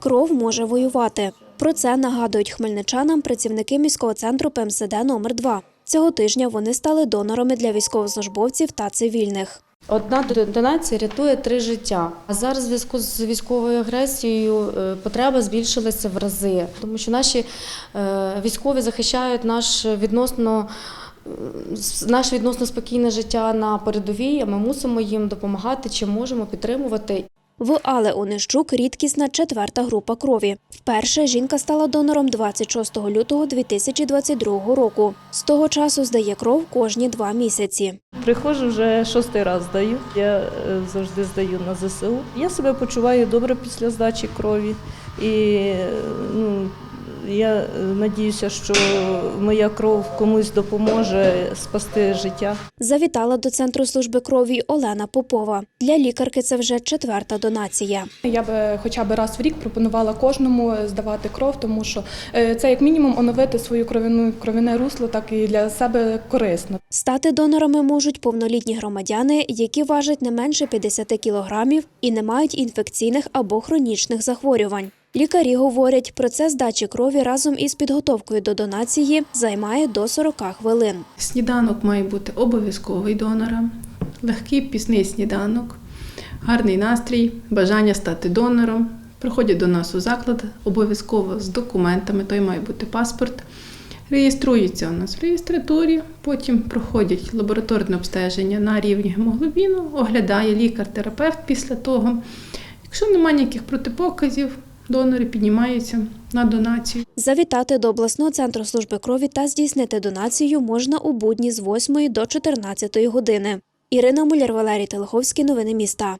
Кров може воювати. Про це нагадують хмельничанам працівники міського центру ПМСД номер 2 Цього тижня вони стали донорами для військовослужбовців та цивільних. Одна донація рятує три життя. А зараз в зв'язку з військовою агресією е, потреба збільшилася в рази, тому що наші е, військові захищають наш відносно. е, Наше відносно спокійне життя на передовій, а ми мусимо їм допомагати, чим можемо підтримувати. В Але Онищук рідкісна четверта група крові. Вперше жінка стала донором 26 лютого 2022 року. З того часу здає кров кожні два місяці. Приходжу вже шостий раз здаю. Я е, завжди здаю на ЗСУ. Я себе почуваю добре після здачі крові. І е, ну, я е, надіюся, що моя кров комусь допоможе спасти життя. Завітала до центру служби крові Олена Попова. Для лікарки це вже четверта донація. Я би хоча б раз в рік пропонувала кожному здавати кров, тому що е, це як мінімум оновити свою кров'яну кров'яне русло, так і для себе корисно. Стати донорами можуть повнолітні громадяни, які важать не менше 50 кілограмів і не мають інфекційних або хронічних захворювань. Лікарі говорять, процес здачі крові разом із підготовкою до донації займає до 40 хвилин. Сніданок має бути обов'язковий донора, легкий пісний сніданок, гарний настрій, бажання стати донором. Приходять до нас у заклад обов'язково з документами, той має бути паспорт. Реєструються у нас в реєстратурі, потім проходять лабораторне обстеження на рівні гемоглобіну, оглядає лікар-терапевт після того. Якщо немає ніяких протипоказів, донори піднімаються на донацію. Завітати до обласного центру служби крові та здійснити донацію можна у будні з 8 до 14 години. Ірина Муляр, Валерій Телеховський. Новини міста.